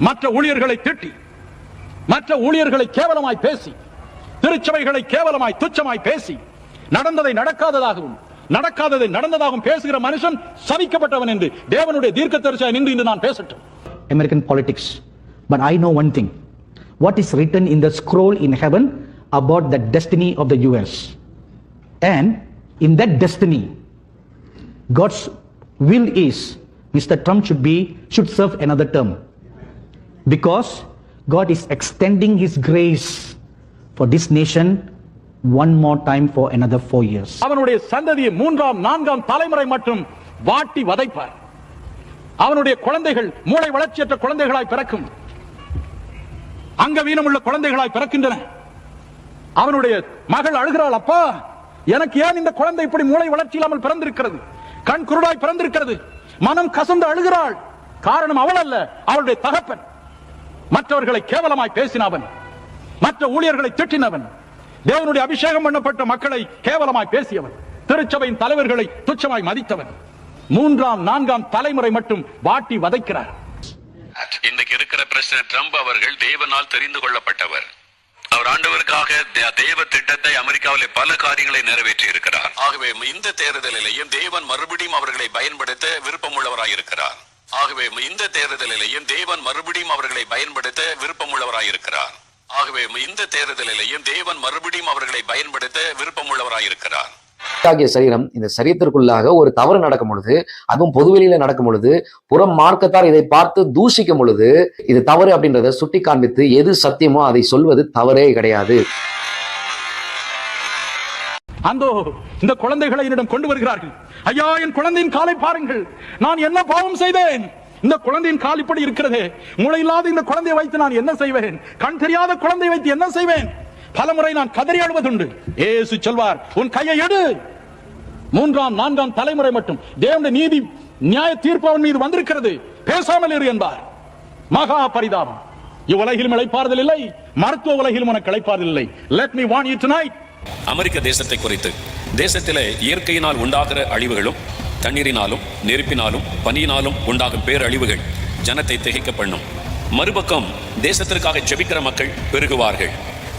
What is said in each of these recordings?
மற்ற ஊழியர்களை திட்டி மற்ற ஊழியர்களை கேவலமாய் பேசி திருச்சபைகளை கேவலமாய் துச்சமாய் பேசி நடந்ததை நடக்காததாகவும் நடக்காததை நடந்ததாகவும் பேசுகிற மனுஷன் சவிக்கப்பட்டவன் என்று தேவனுடைய தீர்க்க தரிசனம் நின்று இன்று நான் பேசட்டும் American politics but I know one thing what is written in the scroll in heaven about the destiny of the US and in that destiny God's will is Mister Trump should be should serve another term Because God is extending his grace for this nation one more time for another four years. அவனுடைய சந்ததியை மூன்றாம் நான்காம் தலைமுறை மட்டும் வாட்டி வதைப்பார். அவனுடைய குழந்தைகள் மூளை வளர்ச்சியற்ற குழந்தைகளாய் பிறக்கும். அங்கவீனமுள்ள குழந்தைகளாய் பிறக்கின்றன. அவனுடைய மகள் அழுகிறாள் அப்பா எனக்கு ஏன் இந்த குழந்தை இப்படி மூளை வளர்ச்சி இல்லாமல் பிறந்திருக்கிறது? கண் குருடாய் பிறந்திருக்கிறது. மனம் கசந்து அழுகிறாள். காரணம் அவள் அல்ல அவளுடைய தகப்பன். மற்றவர்களை கேவலமாய் பேசினவன் மற்ற ஊழியர்களை திட்டினவன் தேவனுடைய அபிஷேகம் பண்ணப்பட்ட மக்களை கேவலமாய் பேசியவன் திருச்சபையின் தலைவர்களை துச்சமாய் மதித்தவன். மூன்றாம் நான்காம் தலைமுறை மட்டும் வாட்டி வதைக்கிறார். இன்றைக்கு இருக்கிற பிரச்சனை ட்ரம்ப் அவர்கள் தேவனால் தெரிந்து கொள்ளப்பட்டவர். அவர் ஆண்டவருக்காக தேவ திட்டத்தை அமெரிக்காவில பல காரியங்களை நிறைவேற்றி இருக்கிறார். ஆகவே இந்த தேர்தலிலேயும் தேவன் மறுபடியும் அவர்களை பயன்படுத்த விருப்பமுள்ளவராயிருக்கிறார். ஆகவே இந்த தேர்தலிலேயும் தேவன் மறுபடியும் அவர்களை பயன்படுத்த விருப்பமுள்ளவராயிருக்கிறார். ஆகவே இந்த தேர்தலிலேயும் தேவன் மறுபடியும் அவர்களை பயன்படுத்த விருப்பமுள்ளவராயிருக்கிறார். ஆகிய சரீரம் இந்த சரீரத்திற்குள்ளாக ஒரு தவறு நடக்கும் பொழுது அதுவும் பொதுவெளியில நடக்கும் பொழுது புறம் மார்க்கத்தார் இதை பார்த்து தூஷிக்கும் பொழுது இது தவறு அப்படின்றத சுட்டி காண்பித்து எது சத்தியமோ அதை சொல்வது தவறே கிடையாது. அந்தோ இந்த குழந்தைகளை என்னிடம் கொண்டு வருகிறார்கள். ஐயா என் குழந்தையின் காலை பாருங்கள். நான் என்ன பாவம் செய்தேன்? இந்த குழந்தையின் கால் இப்படி இருக்கிறதே. மூளையில்லாத இந்த குழந்தையை வைத்து நான் என்ன செய்வேன்? கண் தெரியாத குழந்தை வைத்து என்ன செய்வேன்? பலமுறை நான் கதறி அழுவதுண்டு. ஏசு சொல்வார் உன் கையை எடு. மூன்றாம் நான்காம் தலைமுறை மட்டும். தேவனுடைய நீதி நியாய தீர்ப்பு அவன் மீது வந்திருக்கிறது. பேசாமல் இரு என்பார். மகா பரிதாபம். இவ்வுலகிலும் இழைப்பார்கள் இல்லை. மருத்துவ உலகிலும் உனக்கு இழைப்பார்கள் இல்லை. Let me warn you tonight அமெரிக்க தேசத்தை குறித்து. தேசத்திலே இயற்கையினால் உண்டாகிற அழிவுகளும் தண்ணீரினாலும் நெருப்பினாலும் பனியினாலும் உண்டாகும் பேரழிவுகள் ஜனத்தை திகைக்க பண்ணும். மறுபக்கம் தேசத்திற்காக ஜெபிக்கிற மக்கள் பெருகுவார்கள்.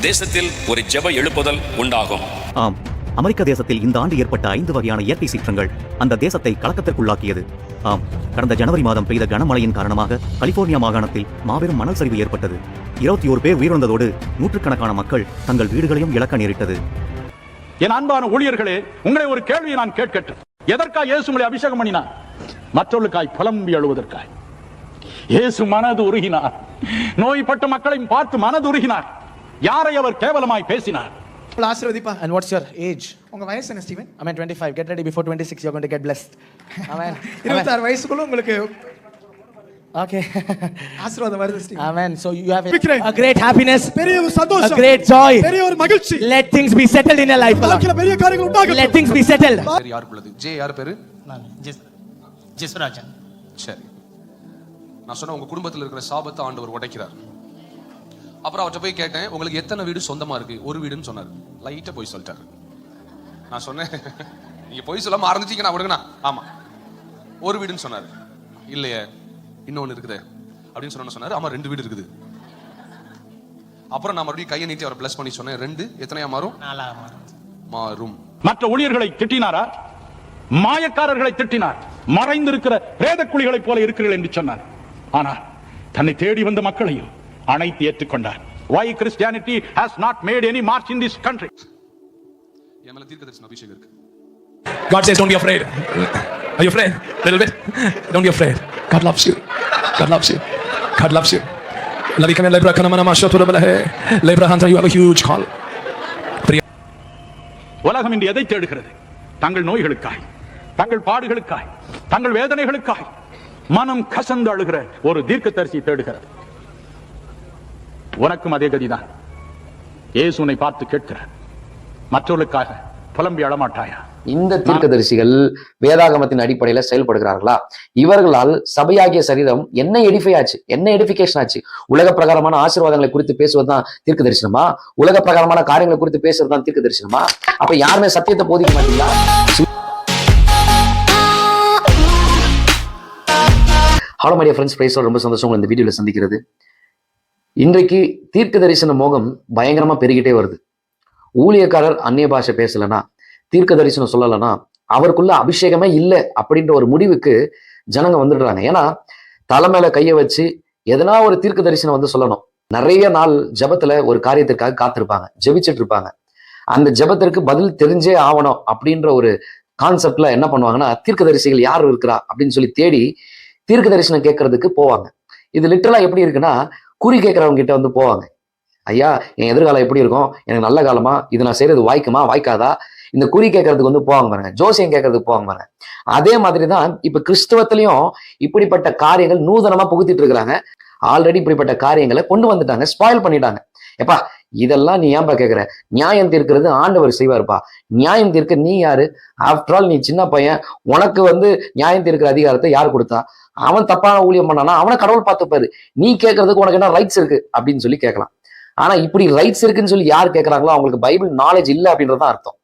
தேசத்தில் ஒரு ஜெப எழுப்புதல் உண்டாகும். ஆம் அமெரிக்க தேசத்தில் இந்த ஆண்டு ஏற்பட்ட ஐந்து வகையான இயற்கை சீற்றங்கள் அந்த தேசத்தை கலக்கத்திற்குள்ளாக்கியது. ஆம் கடந்த ஜனவரி மாதம் பெய்த கனமழையின் காரணமாக கலிபோர்னியா மாகாணத்தில் மாபெரும் மணல் சரிவு ஏற்பட்டது. இருபத்தி ஒரு பேர் உயிரிழந்ததோடு நூற்றுக்கணக்கான மக்கள் தங்கள் வீடுகளையும் இழக்க நேரிட்டது என் அன்பான ஊழியர்களே உங்களை ஒரு கேள்வியை நான் கேட்கட்டும் எதற்காக இயேசு உங்களை அபிஷேகம் பண்ணினார் மற்றவர்களுக்காய் புலம்பி அழுவதற்காய் இயேசு மனது உருகினார் நோய்பட்ட மக்களையும் பார்த்து மனது உருகினார் யாரை அவர் கேவலமாய் பேசினார் ஆசீர்வதிப்பா And what's your age? உங்க வயசு என்ன Steven I mean 25. Get ready before 26. You're going to get blessed. Amen. Amen. இருபத்தாறு வயசுக்குள்ள உங்களுக்கு Okay. ஆசீர்வாதம் வருது Amen. So you have a, a great happiness, பெரிய ஒரு a சந்தோஷம் great joy. பெரிய ஒரு மகிழ்ச்சி. Let things be settled in your life. வாழ்க்கையில பெரிய காரியங்கள் Let உண்டாகட்டும் things be settled. பேர் யாருக்கு உள்ளது? ஜே யார் பேரு? நான் ஜெஸ் ஜெஸ்வராஜன் சரி. நான் சொன்ன உங்க குடும்பத்தில் இருக்கிற சாபத்தை ஆண்டவர் உடைக்கிறார். அப்புறம் அவர்கிட்ட போய் கேட்டேன் உங்களுக்கு எத்தனை வீடு சொந்தமா இருக்கு? ஒரு வீடுன்னு சொன்னார். லைட்டா போய் சொல்லிட்டாரு. நான் சொன்னேன் நீங்க போய் சொல்லாம ஆரம்பிச்சீங்கன்னா விடுங்கண்ணா. ஆமா. ஒரு வீடுன்னு சொன்னாரு. இல்லையே. இன்னொன்னு இருக்குதே. அப்படின்னு சொன்ன சொன்னாரு. ஆமா ரெண்டு வீடு இருக்குது. அப்புறம் நான் மறுபடியும் கையை நீட்டி அவரை ப்ளஸ் பண்ணி சொன்னேன். ரெண்டு எத்தனையா மாறும்? மாறும். மற்ற ஊழியர்களை திட்டினாரா? மாயக்காரர்களை திட்டினார். மறைந்திருக்கிற பிரேத குழிகளைப் போல இருக்கிறீர்கள் என்று சொன்னார். ஆனால் தன்னை தேடி வந்த மக்களையும் அனைத்து ஏற்றுக்கொண்டார். Why christianity has not made any march in this country? என் மேல தீர்க்க தரிசன அபிஷேகம் இருக்கு. God says, don't be afraid. Are you afraid? Little bit. Don't be afraid. God loves you. God loves you. God loves you. உலகம் இன்று எதை தேடுகிறது? தங்கள் நோய்களுக்காய் தங்கள் பாடுகளுக்காய் தங்கள் வேதனைகளுக்காய். மனம் கசந்து அழுகிற ஒரு தீர்க்கதரிசி தேடுகிறது உனக்கும் அதே கதிதான். இயேசு பார்த்து கேட்கிறார். மற்றவர்களுக்காக புலம்பி அழமாட்டாயா? இந்த தீர்க்கதரிசிகள் வேதாகமத்தின் அடிப்படையில செயல்படுகிறார்களா? இவர்களால் சபையாகிய சரீரம் என்ன எடிஃபை ஆச்சு? என்ன எடிஃபிகேஷன் ஆச்சு? உலக பிரகாரமான ஆசீர்வாதங்களை குறித்து பேசுவதுதான் தீர்க்க தரிசனமா உலக பிரகாரமான காரியங்களை குறித்து பேசுவதுதான் தீர்க்க தரிசனமா அப்ப யாருமே சத்தியத்தை போதிக்க மாட்டீங்களா? ஹலோ மைடியா ஃப்ரெண்ட்ஸ் பிரைஸோட ரொம்ப சந்தோஷம் உங்களை இந்த வீடியோவில் சந்திக்கிறது. இன்றைக்கு தீர்க்க தரிசன மோகம் பயங்கரமா பெருகிட்டே வருது. ஊழியக்காரர் அந்நிய பாஷை பேசலைன்னா தீர்க்க தரிசனம் சொல்லலைன்னா அவருக்குள்ள அபிஷேகமே இல்லை அப்படின்ற ஒரு முடிவுக்கு ஜனங்க வந்துடுறாங்க. ஏன்னா தலை மேல கையை வச்சு எதனா ஒரு தீர்க்க தரிசனம் வந்து சொல்லணும். நிறைய நாள் ஜெபத்துல ஒரு காரியத்திற்காக காத்திருப்பாங்க ஜெபிச்சுட்டு இருப்பாங்க அந்த ஜெபத்திற்கு பதில் தெரிஞ்சே ஆகணும் அப்படின்ற ஒரு கான்செப்ட்ல என்ன பண்ணுவாங்கன்னா தீர்க்க தரிசிகள் யார் இருக்கிறா அப்படின்னு சொல்லி தேடி தீர்க்க தரிசனம் கேட்கறதுக்கு போவாங்க. இது லிட்டரலா எப்படி இருக்குன்னா குறி கேட்கறவங்க கிட்ட வந்து போவாங்க. ஐயா என் எதிர்காலம் எப்படி இருக்கும்? எனக்கு நல்ல காலமா? இது நான் செய்யறது வாய்க்குமா? வாய்க்காதா? இந்த குறி கேட்கறதுக்கு வந்து போவாங்க பாருங்க. ஜோசியம் கேட்கறதுக்கு போவாங்க பாருங்க. அதே மாதிரி தான் இப்ப கிறிஸ்தவத்திலையும் இப்படிப்பட்ட காரியங்கள் நூதனமா புகுத்திட்டு இருக்கிறாங்க. ஆல்ரெடி இப்படிப்பட்ட காரியங்களை கொண்டு வந்துட்டாங்க ஸ்பாயில் பண்ணிட்டாங்க. எப்பா இதெல்லாம் நீ ஏன்பா கேட்குற? நியாயம் தீர்க்கிறது ஆண்டவர் செய்வார்ப்பா. நியாயம் தீர்க்க நீ யாரு? ஆஃப்டர் ஆல் நீ சின்ன பையன். உனக்கு வந்து நியாயம் தீர்க்கிற அதிகாரத்தை யார் கொடுத்தா? அவன் தப்பான ஊழியம் பண்ணானா? அவனை கடவுள் பார்த்துப்பாரு. நீ கேட்கறதுக்கு உனக்கு என்ன ரைட்ஸ் இருக்கு? அப்படின்னு சொல்லி கேட்கலாம். ஆனா இப்படி ரைட்ஸ் இருக்குன்னு சொல்லி யார் கேட்கறாங்களோ அவங்களுக்கு பைபிள் நாலேஜ் இல்லை அப்படின்றதான் அர்த்தம்.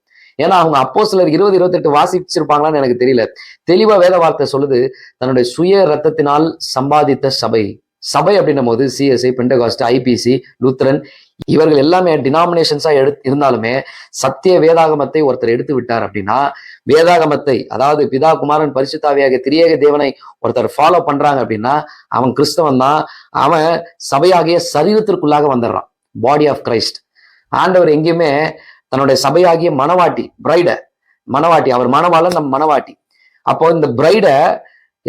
ஏன்னா அவங்க அப்போ சிலர் இருபது இருபத்தெட்டு வாசிச்சிருப்பாங்களான்னு எனக்கு தெரியல. தெளிவா வேத வார்த்தை சொல்லுது தன்னுடைய சுய ரத்தத்தினால் சம்பாதித்த சபை. சபை அப்படின்னும் போது சிஎஸ்ஐ பெண்டகாஸ்ட் ஐபிசி லூத்ரன் இவர்கள் எல்லாமே டினாமினேஷன்ஸா எடு இருந்தாலுமே சத்திய வேதாகமத்தை ஒருத்தர் எடுத்து விட்டார் அப்படின்னா வேதாகமத்தை அதாவது பிதா குமாரன் பரிசுத்தாவியாக திரியேக தேவனை ஒருத்தர் ஃபாலோ பண்றாங்க அப்படின்னா அவன் கிறிஸ்தவன் தான். அவன் சபையாகிய சரீரத்திற்குள்ளாக வந்துடுறான். பாடி ஆஃப் கிரைஸ்ட் ஆண்டவர் எங்கேயுமே தன்னுடைய சபையாகிய மணவாட்டி பிரைட மணவாட்டி அவர் மணவாளன் நம் மணவாட்டி. அப்போ இந்த பிரைட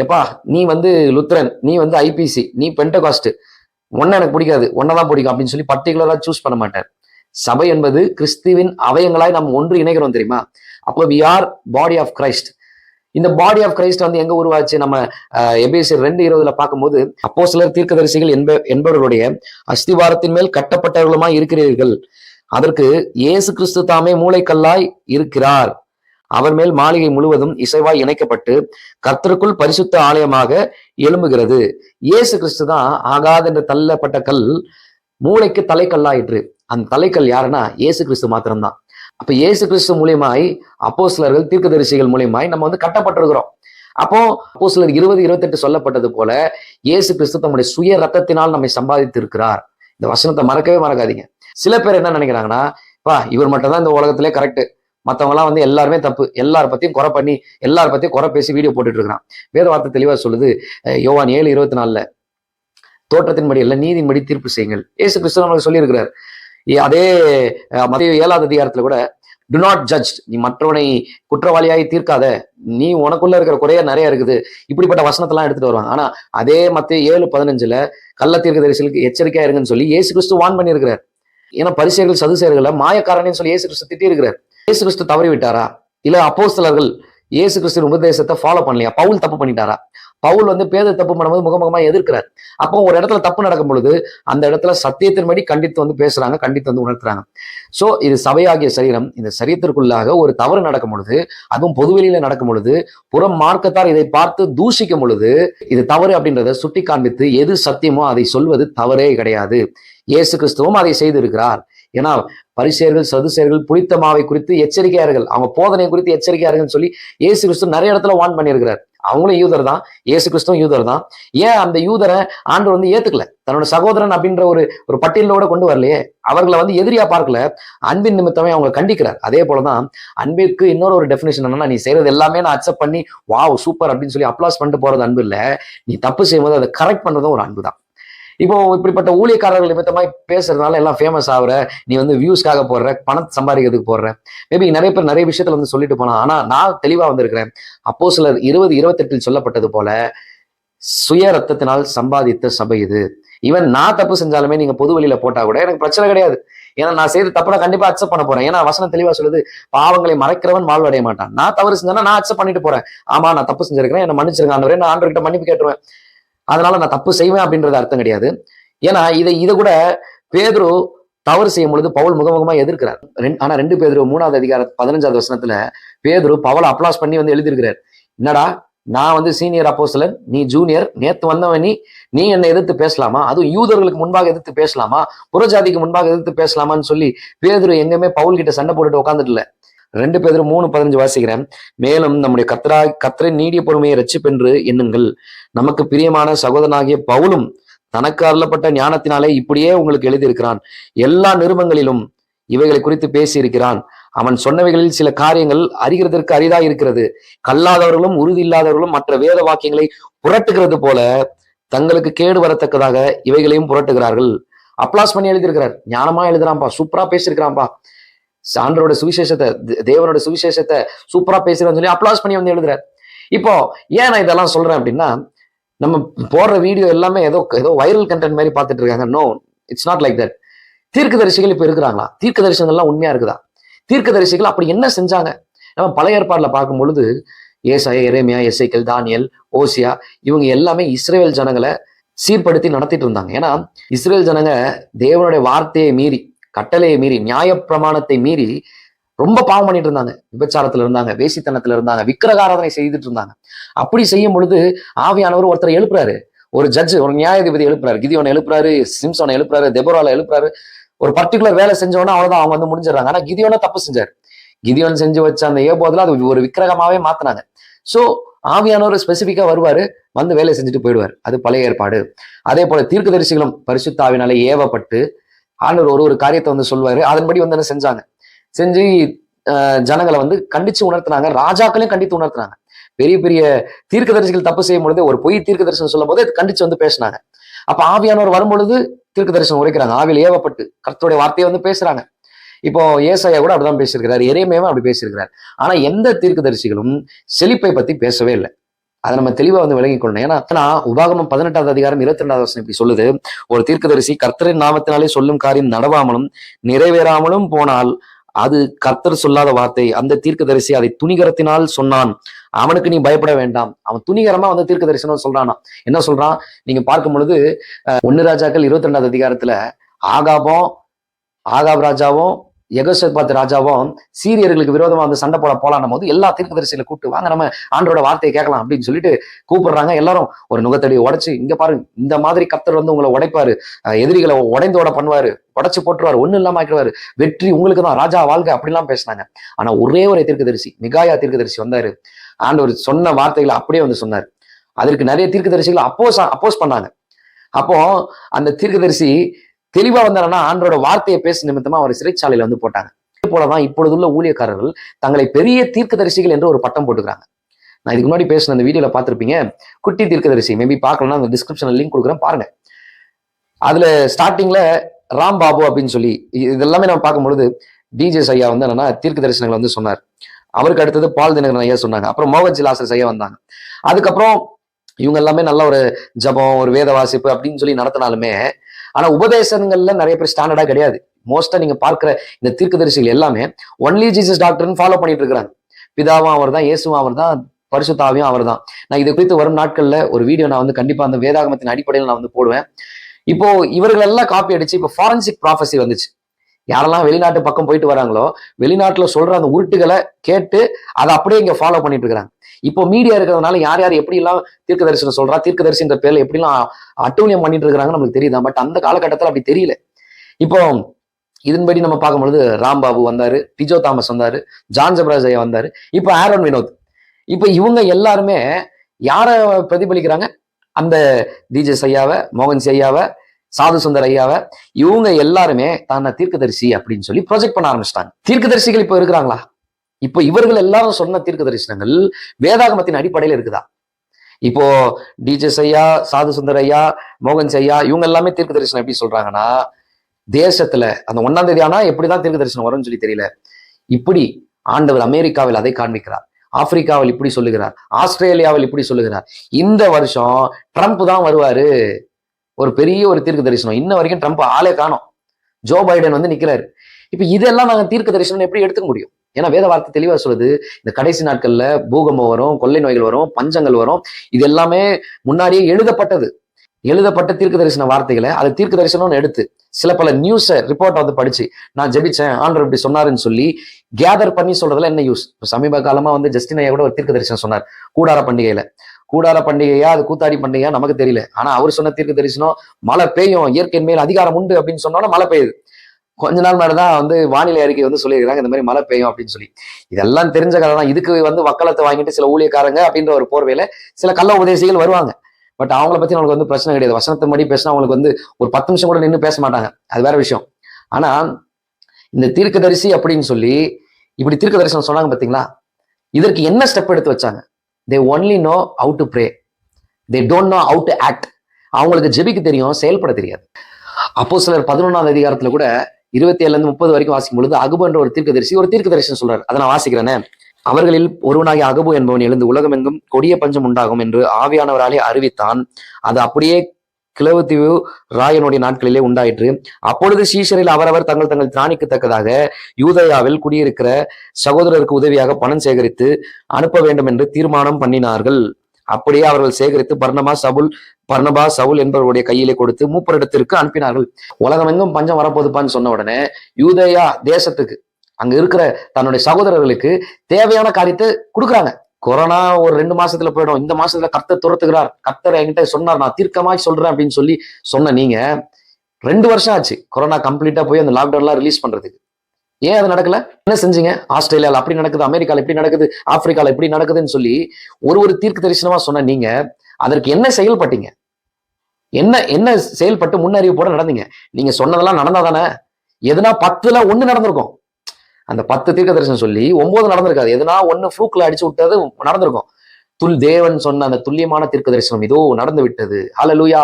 எப்பா நீ வந்து லுத்ரன் நீ வந்து ஐபிசி நீ பென்டகாஸ்ட் ஒன்ன எனக்கு பிடிக்காது ஒன்னதான் பிடிக்கும் அப்படின்னு சொல்லி பர்டிகுலரா சூஸ் பண்ண மாட்டார். சபை என்பது கிறிஸ்துவின் அவயங்களாய் நம்ம ஒன்று இணைகிறோம் தெரியுமா? அப்போ we are body of Christ இந்த பாடி ஆஃப் கிரைஸ்ட் வந்து எங்க உருவாச்சு? நம்ம எபிஎஸ்சி ரெண்டு இருபதுல பார்க்கும்போது அப்போ சிலர் தீர்க்கதரிசிகள் என்ப என்பவர்களுடைய அஸ்திவாரத்தின் மேல் கட்டப்பட்டவர்களுமா இருக்கிறீர்கள். அதற்கு இயேசு கிறிஸ்து தாமே மூளைக்கல்லாய் இருக்கிறார். அவர் மேல் மாளிகை முழுவதும் இசைவாய் இணைக்கப்பட்டு கர்த்தருக்குள் பரிசுத்த ஆலயமாக எழும்புகிறது. இயேசு கிறிஸ்து தான் ஆகாதென்று தள்ளப்பட்ட கல் மூளைக்கு தலைக்கல்லாயிற்று. அந்த தலைக்கல் யாருன்னா இயேசு கிறிஸ்து மாத்திரம்தான். அப்ப இயேசு கிறிஸ்து மூலியமாய் அப்போ சிலர்கள் தீர்க்க தீர்க்கதரிசிகள் மூலியமாய் நம்ம வந்து கட்டப்பட்டிருக்கிறோம். அப்போ அப்போ சிலர் இருபது இருபத்தெட்டு சொல்லப்பட்டது போல இயேசு கிறிஸ்து தம்முடைய சுய ரத்தத்தினால் நம்மை சம்பாதித்து இருக்கிறார் இந்த வசனத்தை மறக்கவே மறக்காதீங்க. சில பேர் என்ன நினைக்கிறாங்கன்னா பா இவர் மட்டும் தான் இந்த உலகத்திலே கரெக்ட் மற்றவங்களாம் வந்து எல்லாருமே தப்பு. எல்லார் பத்தியும் குறை பண்ணி எல்லார் பத்தியும் குறை பேசி வீடியோ போட்டுட்டு இருக்கிறான். வேத வார்த்தை சொல்லுது யோவான் ஏழு இருபத்தி நாலுல தோற்றத்தின்படி இல்லை நீதின்படி தீர்ப்பு செய்யுங்கள். ஏசு கிறிஸ்து நம்மளுக்கு சொல்லியிருக்கிறார். அதே அஹ், மத்திய ஏழாவது அதிகாரத்தில் கூட டு நாட் ஜட்ஜ் நீ மற்றவனை குற்றவாளியாய் தீர்க்காத. நீ உனக்குள்ள இருக்கிற குறைய நிறைய இருக்குது. இப்படிப்பட்ட வசனத்தெல்லாம் எடுத்துட்டு வருவாங்க. ஆனா அதே மத்திய ஏழு பதினஞ்சுல கள்ள தீர்க்க தரிசலுக்கு எச்சரிக்கையா இருங்கன்னு சொல்லி ஏசு கிறிஸ்து வான் பண்ணியிருக்கிறார். ஏன்னா பரிசெயர்கள் சதுசேர்களை மாயக்காரன்னு சொல்லி ஏசு கிறிஸ்து திட்டி இருக்கிறார். இயேசு கிறிஸ்து தவறி விட்டாரா இல்ல அப்போஸலர்கள் ஏசு கிறிஸ்து உபதேசத்தை ஃபாலோ பண்ணலையா? பவுல் தப்பு பண்ணிட்டாரா? பவுல் வந்து பேத தப்பு பண்ணும்போது முகமுகமாக எதிர்க்கிறார். அப்போ ஒரு இடத்துல தப்பு நடக்கும் பொழுது அந்த இடத்துல சத்தியத்தின்படி கண்டித்து வந்து பேசுறாங்க கண்டித்து வந்து உணர்த்துறாங்க. ஸோ இது சபையாகிய சரீரம். இந்த சரீரத்திற்குள்ளாக ஒரு தவறு நடக்கும் பொழுது அதுவும் பொதுவெளியில நடக்கும் பொழுது புறம் மார்க்கத்தார் இதை பார்த்து தூஷிக்கும் பொழுது இது தவறு அப்படின்றத சுட்டி காண்பித்து எது சத்தியமோ அதை சொல்வது தவறே கிடையாது. இயேசு கிறிஸ்துவும் அதை செய்திருக்கிறார். ஏன்னா பரிசேர்கள் சதுசேர்கள் புளித்த மாவை குறித்து எச்சரிக்கையார்கள். அவங்க போதனை குறித்து எச்சரிக்கையார்கள் சொல்லி இயேசு கிறிஸ்து நிறைய இடத்துல வான் பண்ணியிருக்கிறார். அவங்களும் யூதர் தான். ஏசு கிறிஸ்துவும் யூதர் தான். ஏன் அந்த யூதரை ஆண்டவர் வந்து ஏத்துக்கல? தன்னோட சகோதரன் அப்படின்ற ஒரு ஒரு பட்டியலோட கொண்டு வரலையே. அவர்களை வந்து எதிரியா பார்க்கல. அன்பின் நிமித்தமே அவங்க கண்டிக்கிறார். அதே போலதான் அன்பிற்கு இன்னொரு ஒரு டெஃபினேஷன் என்னன்னா நீ செய்யறது எல்லாமே நான் அக்செப்ட் பண்ணி வாவ் சூப்பர் அப்படின்னு சொல்லி அப்ளாஸ் பண்ணிட்டு போறது அன்பு இல்லை. நீ தப்பு செய்யும்போது அதை கரெக்ட் பண்றதும் ஒரு அன்பு தான் இப்போ இப்படிப்பட்ட ஊழியக்காரர்கள் நிமித்தமாய் பேசுறதுனால எல்லாம் ஃபேமஸ் ஆகுற நீ வந்து வியூஸ்க்காக போடுற பணத்தை சம்பாதிக்கிறதுக்கு போடுற. மேபி நிறைய பேர் நிறைய விஷயத்துல வந்து சொல்லிட்டு போனா ஆனா நான் தெளிவா வந்திருக்கிறேன். அப்போ சிலர் இருபது இருபத்தெட்டில் சொல்லப்பட்டது போல சுய ரத்தத்தினால் சம்பாதித்த சபை இது. ஈவன் நான் தப்பு செஞ்சாலுமே நீங்க பொது வழியில போட்டா கூட எனக்கு பிரச்சனை கிடையாது. ஏன்னா நான் செய்த தப்பு நான் கண்டிப்பா அக்செப்ட் பண்ண போறேன். ஏன்னா வசனம் தெளிவா சொல்லுது பாவங்களை மறைக்கிறவன் வாழ்வடைய மாட்டான். நான் தவறு செஞ்சேன்னா நான் அக்செப்ட் பண்ணிட்டு போறேன். ஆமா நான் தப்பு செஞ்சிருக்கிறேன். என்ன மன்னிச்சிருக்கேன் ஆண்டவரே நான் ஆண்டவர்கிட்ட மன்னிப்பு கேட்டுருவேன். அதனால நான் தப்பு செய்வேன் அப்படின்றது அர்த்தம் கிடையாது. ஏன்னா இதை இதை கூட பேதுரு தவறு செய்யும் பொழுது பவுல் முகமுகமா எதிர்க்கிறார். ரெண்டு- ஆனா ரெண்டு பேதுரு மூணாவது அதிகார பதினஞ்சாவது வசனத்துல பேதுரு பவுலை அப்ளாஸ் பண்ணி வந்து எழுதியிருக்கிறார். என்னடா நான் வந்து சீனியர் அப்போஸ்தலன் நீ ஜூனியர் நேத்து வந்தவன் நீ நீ என்னை எதிர்த்து பேசலாமா? அதுவும் யூதர்களுக்கு முன்பாக எதிர்த்து பேசலாமா? புறஜாதிக்கு முன்பாக எதிர்த்து பேசலாமான்னு சொல்லி பேதுரு எங்கேயுமே பவுல் கிட்ட சண்டை போட்டுட்டு உட்காந்துட்டு ரெண்டு பேர் மூணு பதினஞ்சு வாசிக்கிறேன். மேலும் நம்முடைய கத்ரா கத்திரை நீடிய பொறுமையை ரச்சிப்பென்று எண்ணுங்கள். நமக்கு பிரியமான சகோதரனாகிய பவுலும் தனக்கு அருளப்பட்ட ஞானத்தினாலே இப்படியே உங்களுக்கு எழுதியிருக்கிறான். எல்லா நிருபங்களிலும் இவைகளை குறித்து பேசியிருக்கிறான். அவன் சொன்னவைகளில் சில காரியங்கள் அறிகிறதற்கு அரிதா இருக்கிறது. கல்லாதவர்களும் உறுதி இல்லாதவர்களும் மற்ற வேத வாக்கியங்களை புரட்டுகிறது போல தங்களுக்கு கேடு வரத்தக்கதாக இவைகளையும் புரட்டுகிறார்கள். அப்ளாஸ் பண்ணி எழுதியிருக்கிறார். ஞானமா எழுதுறான்பா சூப்பரா பேசியிருக்கிறான்பா சான்றோட சுவிசேஷத்தை தேவனோட சுவிசேஷத்தை சூப்பரா பேசுறேன்னு சொல்லி அப்ளாஸ் பண்ணி வந்து எழுதுறார். இப்போ ஏன் நான் இதெல்லாம் சொல்றேன் அப்படின்னா நம்ம போடுற வீடியோ எல்லாமே ஏதோ ஏதோ வைரல் கண்டென்ட் மாதிரி பார்த்துட்டு இருக்காங்க. No it's not like that தீர்க்கதரிசிகள் இப்போ இருக்கிறாங்களா? தீர்க்க தரிசனங்கள்லாம் உண்மையா இருக்குதா? தீர்க்கதரிசிகள் அப்படி என்ன செஞ்சாங்க? நம்ம பழைய ஏற்பாடுல பார்க்கும் பொழுது ஏசாய எரேமியா எஸ்ஐக்கல் தானியல் ஓசியா இவங்க எல்லாமே இஸ்ரேல் ஜனங்களை சீர்படுத்தி நடத்திட்டு இருந்தாங்க. ஏன்னா இஸ்ரேல் ஜனங்க தேவனுடைய வார்த்தையை மீறி கட்டளையை மீறி நியாயப்பிரமாணத்தை மீறி ரொம்ப பாவம் பண்ணிட்டு இருந்தாங்க. விபச்சாரத்துல இருந்தாங்க வேசித்தனத்துல இருந்தாங்க விக்கிரகாராதனை செய்துட்டு இருந்தாங்க. அப்படி செய்யும் பொழுது ஆவியானவர் ஒருத்தர் எழுப்புறாரு. ஒரு ஜட்ஜ் ஒரு நியாயாதிபதி எழுப்புறாரு. கிதியோனை எழுப்புறாரு சிம்சோனை எழுப்புறாரு தெபோரால எழுப்புறாரு. ஒரு பர்டிகுலர் வேலை செஞ்சோன்னா அவ்வளவுதான் அவங்க வந்து முடிஞ்சிடறாங்க. ஆனா கிதியோன தப்பு செஞ்சாரு. கிதியோன் செஞ்சு வச்ச அந்த ஏபோதுல அது ஒரு விக்கிரகமாவே மாத்தினாங்க. சோ ஆவியானவர் ஸ்பெசிபிக்கா வருவாரு வந்து வேலை செஞ்சுட்டு போயிடுவார். அது பழைய ஏற்பாடு. அதே போல தீர்க்கதரிசிகளும் பரிசுத்தாவினாலே ஏவப்பட்டு ஆண்டவர் ஒரு ஒரு காரியத்தை வந்து சொல்வாரு. அதன்படி வந்து என்ன செஞ்சாங்க? செஞ்சு ஜனங்களை வந்து கண்டிச்சு உணர்த்தினாங்க. ராஜாக்களையும் கண்டித்து உணர்த்தினாங்க. பெரிய பெரிய தீர்க்கதரிசிகள் தப்பு செய்யும் பொழுது ஒரு பொய் தீர்க்க தரிசனம் சொல்லும் போது கண்டிச்சு வந்து பேசினாங்க. அப்ப ஆவியானவர் வரும்பொழுது தீர்க்க தரிசனம் உரைக்கிறாங்க. ஆவியில் ஏவப்பட்டு கர்த்தருடைய வார்த்தையை வந்து பேசுறாங்க. இப்போ ஏசாயா கூட அப்படிதான் பேசியிருக்கிறார். எரேமியாவும் அப்படி பேசியிருக்கிறார். ஆனா எந்த தீர்க்க தரிசிகளும் செழிப்பை பத்தி பேசவே இல்லை. அதை நம்ம தெளிவா வந்து விளங்கிக் கொள்ளணும். ஏன்னா ஆனா உபாகமம் பதினெட்டாவது அதிகாரம் இருபத்தி ரெண்டாவது வருஷம் இப்படி சொல்லுது. ஒரு தீர்க்கதரிசி கர்த்தரின் நாமத்தினாலே சொல்லும் காரியம் நடவாமலும் நிறைவேறாமலும் போனால் அது கர்த்தர் சொல்லாத வார்த்தை. அந்த தீர்க்கதரிசி அதை துணிகரத்தினால் சொன்னான். அவனுக்கு நீ பயப்பட வேண்டாம். அவன் துணிகரமா வந்து தீர்க்க தரிசனம் சொல்றானா. என்ன சொல்றான்? நீங்க பார்க்கும் பொழுது அஹ், ஒன்னு ராஜாக்கள் இருபத்தி ரெண்டாவது அதிகாரத்துல ஆகாபம் ஆகாப் ராஜாவும் எகோசபாத் ராஜாவும் சீரியர்களுக்கு விரோதமா வந்து சண்டை போட போலான்னும் போது எல்லா தீர்க்கதரிசிகளை கூப்பிட்டு வாங்க நம்ம ஆண்டோட வார்த்தையை கேட்கலாம் அப்படின்னு சொல்லிட்டு கூப்பிடுறாங்க. எல்லாரும் ஒரு நுகத்தடியை உடைச்சு இங்க பாருங்க இந்த மாதிரி கத்தர் வந்து உங்களை உடைப்பாரு. எதிரிகளை உடைந்தோட பண்ணுவாரு. உடைச்சு போட்டுருவாரு. ஒண்ணு இல்லாம ஆக்கிடுவாரு. வெற்றி உங்களுக்கு தான். ராஜா வாழ்க அப்படிலாம் பேசினாங்க. ஆனா ஒரே ஒரு தீர்க்கதரிசி மிகாயா தீர்க்கதரிசி வந்தாரு. ஆண்டவர் சொன்ன வார்த்தைகளை அப்படியே வந்து சொன்னார். அதற்கு நிறைய தீர்க்கதரிசிகள் அப்போஸ் அப்போஸ் பண்ணாங்க. அப்போ அந்த தீர்க்கதரிசி தெளிவா வந்தாருன்னா ஆண்டோட வார்த்தையை பேச நிமித்தமா அவர் சிறைச்சாலையில வந்து போட்டாங்க. இதே போலதான் இப்பொழுதுள்ள ஊழியக்காரர்கள் தங்களை பெரிய தீர்க்கதரிசிகள் என்று ஒரு பட்டம் போட்டுக்கிறாங்க நான் இதுக்கு முன்னாடி பேசின அந்த வீடியோல பாத்திருப்பீங்க குட்டி தீர்க்கதரிசி மேபி பார்க்கலன்னா அந்த டிஸ்கிரிப்ஷன்ல லிங்க் கொடுக்குறேன் பாருங்க. அதுல ஸ்டார்டிங்ல ராம் பாபு அப்படின்னு சொல்லி இதெல்லாமே நம்ம பார்க்கும்பொழுது டிஜேஸ் ஐயா வந்து என்னன்னா தீர்க்க தரிசனங்கள் வந்து சொன்னார். அவருக்கு அடுத்தது பால் தினகரன் ஐயா சொன்னாங்க. அப்புறம் மோகன் லாசஸ் ஐயா வந்தாங்க. அதுக்கப்புறம் இவங்க எல்லாமே நல்ல ஒரு ஜபம் ஒரு வேத வாசிப்பு அப்படின்னு சொல்லி நடத்தினாலுமே ஆனா உபதேசங்கள்ல நிறைய பேர் ஸ்டாண்டர்டா கிடையாது. மோஸ்டா நீங்க பார்க்கிற இந்த தீர்க்கதரிசிகள் எல்லாமே ஒன்லி ஜீசஸ் டாக்டர்னு ஃபாலோ பண்ணிட்டு இருக்கிறாங்க. பிதாவும் அவர் தான் இயேசுவும் அவர் தான் பரிசுத்தாவையும் அவர் தான் நான் இது குறித்து வரும் நாட்கள்ல ஒரு வீடியோ நான் வந்து கண்டிப்பா அந்த வேதாகமத்தின் அடிப்படையில் நான் வந்து போடுவேன். இப்போ இவர்கள் எல்லாம் காப்பி அடிச்சு இப்போ ஃபாரன்சிக் ப்ராஃபஸி வந்துச்சு. யாரெல்லாம் வெளிநாட்டு பக்கம் போயிட்டு வராங்களோ வெளிநாட்டுல சொல்ற அந்த உருட்டுகளை கேட்டு அதை அப்படியே இங்க ஃபாலோ பண்ணிட்டு இருக்கிறாங்க. இப்போ மீடியா இருக்கிறதுனால யார் யார் எப்படி எல்லாம் தீர்க்க தரிசனம் சொல்றா தீர்க்க தரிசன பேர்ல எப்படிலாம் அட்டூழியம் பண்ணிட்டு இருக்கிறாங்கன்னு நமக்கு தெரியுதா? பட் அந்த காலகட்டத்தில் அப்படி தெரியல. இப்போ இதன்படி நம்ம பார்க்கும்பொழுது ராம்பாபு வந்தாரு டிஜோ தாமஸ் வந்தாரு ஜான் ஜபராஜ் வந்தாரு இப்போ ஆரோன் வினோத். இப்போ இவங்க எல்லாருமே யாரை பிரதிபலிக்கிறாங்க? அந்த டிஜே ஐயாவை மோகன் ஐயாவை சாது சுந்தர் ஐயாவை இவங்க எல்லாருமே தானே தீர்க்கதரிசி அப்படின்னு சொல்லி ப்ரொஜெக்ட் பண்ண ஆரம்பிச்சிட்டாங்க. தீர்க்கதரிசிகள் இப்போ இருக்கிறாங்களா? இப்போ இவர்கள் எல்லாரும் சொன்ன தீர்க்க தரிசனங்கள் வேதாகமத்தின் அடிப்படையில் இருக்குதா? இப்போ டிஜே ஐயா சாது சுந்தர் ஐயா மோகன் ஐயா இவங்க எல்லாமே தீர்க்க தரிசனம் எப்படி சொல்றாங்கன்னா தேசத்துல அந்த ஒன்னாம் தேதி ஆனா எப்படிதான் தீர்க்க தரிசனம் வரும்னு சொல்லி தெரியல. இப்படி ஆண்டவர் அமெரிக்காவில் அதை காண்பிக்கிறார். ஆப்பிரிக்காவில் இப்படி சொல்லுகிறார். ஆஸ்திரேலியாவில் இப்படி சொல்லுகிறார். இந்த வருஷம் ட்ரம்ப் தான் வருவாரு. ஒரு பெரிய ஒரு தீர்க்க தரிசனம் இன்ன வரைக்கும் ட்ரம்ப் ஆளே காணும். ஜோ பைடன் வந்து நிக்கிறாரு. இப்ப இதெல்லாம் நாங்க தீர்க்க தரிசனம் எப்படி எடுத்துக்க முடியும்? ஏன்னா வேத வார்த்தை தெளிவா சொல்லுது இந்த கடைசி நாட்கள்ல பூகம்பம் வரும் கொள்ளை நோய்கள் வரும் பஞ்சங்கள் வரும் இது எல்லாமே முன்னாடியே எழுதப்பட்டது. எழுதப்பட்ட தீர்க்க தரிசன வார்த்தைகளை அது தீர்க்க தரிசனம்னு எடுத்து சில பல நியூஸை ரிப்போர்ட் வந்து படிச்சு நான் ஜெபிச்சேன் ஆண்டர் இப்படி சொன்னாருன்னு சொல்லி கேதர் பண்ணி சொல்றதுல என்ன யூஸ் இப்போ சமீப காலமா வந்து ஜஸ்டின் ஐயா கூட ஒரு தீர்க்க தரிசனம் சொன்னார் கூடார பண்டிகையில. கூடார பண்டிகையா அது கூத்தாடி பண்டிகையா நமக்கு தெரியல. ஆனா அவர் சொன்ன தீர்க்க தரிசனம் மழை பெய்யும் இயற்கையின் மேல் அதிகாரம் உண்டு அப்படின்னு சொன்னோன்னா மழை பெய்யுது. கொஞ்ச நாள் முன்னாடி தான் வந்து வானிலை அறிக்கை வந்து சொல்லியிருக்காங்க இந்த மாதிரி மழை பெய்யும் அப்படின்னு சொல்லி. இதெல்லாம் தெரிஞ்ச கதை தான். இதுக்கு வந்து வக்கலத்தை வாங்கிட்டு சில ஊழியக்காரங்க அப்படின்ற ஒரு போர்வையில சில கள்ள உபதேசிகள் வருவாங்க. பட் அவங்கள பத்தி நம்மளுக்கு வந்து பிரச்சனை கிடையாது. வசனத்தை மடி பேசினா அவங்களுக்கு வந்து ஒரு பத்து நிமிஷம் கூட நின்று பேச மாட்டாங்க. அது வேற விஷயம். ஆனா இந்த தீர்க்கதரிசி அப்படின்னு சொல்லி இப்படி தீர்க்க தரிசனம் சொன்னாங்க பாத்தீங்களா? இதற்கு என்ன ஸ்டெப் எடுத்து வச்சாங்க? They only know how to pray they don't know how to act அவங்களுக்கு ஜெபிக்கு தெரியும் செயல்பட தெரியாது. அப்போ சிலர் பதினொன்றாவது அதிகாரத்துல கூட இருபத்தி ஏழுல இருந்து முப்பது வரைக்கும் வாசிக்கும் பொழுது அகுபு என்ற ஒரு தீர்க்கதரிசி ஒரு தீர்க்கதரிசனம் சொல்றாரு. அதை நான் வாசிக்கிறேனே. அவர்களில் ஒருவனாகிய அகபு என்பவன் எழுந்து உலகமெங்கும் கொடிய பஞ்சம் உண்டாகும் என்று ஆவியானவராலே அறிவித்தான். அது அப்படியே கிளவுத்தீவு ராயனுடைய நாட்களிலே உண்டாயிற்று. அப்பொழுது சீஷரில் அவரவர் தங்கள் தங்கள் திராணிக்கத்தக்கதாக யூதயாவில் குடியிருக்கிற சகோதரருக்கு உதவியாக பணம் சேகரித்து அனுப்ப வேண்டும் என்று தீர்மானம் பண்ணினார்கள். அப்படியே அவர்கள் சேகரித்து பர்ணபா சவுல் பர்ணபா சவுல் என்பவருடைய கையிலே கொடுத்து மூப்பரிடத்திற்கு அனுப்பினார்கள். உலகம் எங்கும் பஞ்சம் வரப்போகுதுப்பான்னு சொன்ன உடனே யூதயா தேசத்துக்கு அங்க இருக்கிற தன்னுடைய சகோதரர்களுக்கு தேவையான காரியத்தை கொடுக்குறாங்க. கொரோனா ஒரு ரெண்டு மாசத்துல போயிடும். இந்த மாசத்துல கர்த்தர் துரத்துகிறார். கர்த்தர் என்கிட்ட சொன்னார் நான் தீர்க்கமாய் சொல்றேன் அப்படின்னு சொல்லி சொன்ன நீங்க ரெண்டு வருஷம் ஆச்சு. கொரோனா கம்ப்ளீட்டா போய் அந்த லாக்டவுன்லாம் ரிலீஸ் பண்றதுக்கு. ஏன் அது நடக்கல? என்ன செஞ்சீங்க? ஆஸ்திரேலியால அப்படி நடக்குது அமெரிக்கால இப்படி நடக்குது ஆப்பிரிக்கால இப்படி நடக்குதுன்னு சொல்லி ஒரு ஒரு தீர்க்க தரிசனமா சொன்ன நீங்க அதற்கு என்ன செயல்பட்டீங்க? என்ன என்ன செயல்பட்டு முன்னறிவிப்போட நடந்தீங்க? நீங்க சொன்னதெல்லாம் நடந்தா தானே எதுனா பத்துல ஒண்ணு நடந்திருக்கும். அந்த பத்து தீர்க்க தரிசனம் சொல்லி ஒன்பது நடந்திருக்காது. எதுனா ஒன்னு ஃப்ளூக்ல அடிச்சு விட்டது நடந்திருக்கும். துல் தேவன் சொன்ன அந்த துல்லியமான தீர்க்க தரிசனம் இதோ நடந்து விட்டது. ஹலலூயா